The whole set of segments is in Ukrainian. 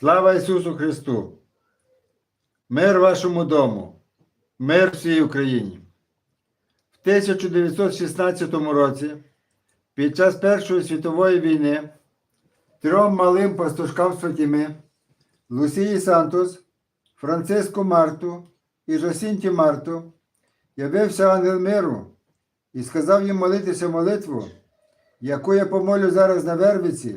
Слава Ісусу Христу! Мир вашому дому, мир всій Україні. В 1916 році, під час Першої світової війни, трьом малим пастушкам Фатіми, Лусії Сантос, Франциску Марту і Жосінті Марту, явився ангел миру і сказав їм молитися молитву, яку я помолю зараз на Вервиці,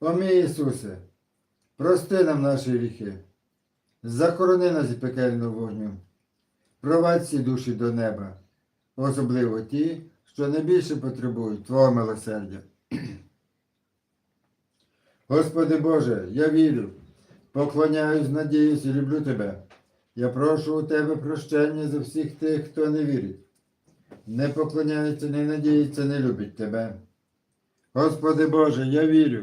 О мій Ісусе, прости нам наші гріхи, захорони нас від пекельного вогню, провадь всі душі до неба, особливо ті, що найбільше потребують Твого милосердя. Господи Боже, я вірю, поклоняюсь, надіюсь і люблю Тебе. Я прошу у Тебе прощення за всіх тих, хто не вірить. Не поклоняється, не надіється, не любить Тебе. Господи Боже, я вірю,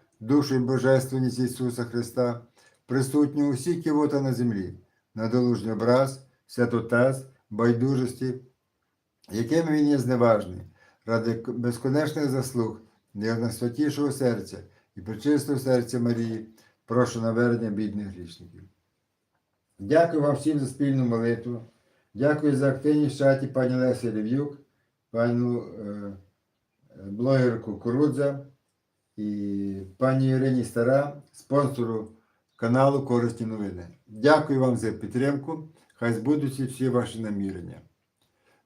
душу і божественність Ісуса Христа, присутню у всіх кивота на землі, на долужній образ, святотаз, байдужості, якими він є зневажний, ради безконечних заслуг, найсвятішого серця і причистого серця Марії, прошу навернення бідних грішників. Дякую вам всім за спільну молитву. Дякую за активність в чаті пані Лесі Лев'юк, пану е, блогерку Курудза і пані Ірині Стара, спонсору каналу Корисні новини. Дякую вам за підтримку. Хай збудуться всі ваші намірення.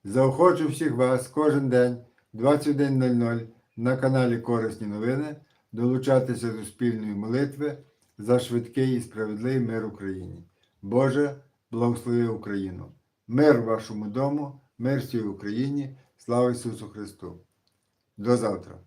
Заохочу всіх вас кожен день 21.00 на каналі Корисні новини долучатися до спільної молитви за швидкий і справедливий мир Україні. Боже, благослови Україну! Мир вашому дому, мир всій Україні, слава Ісусу Христу! До завтра!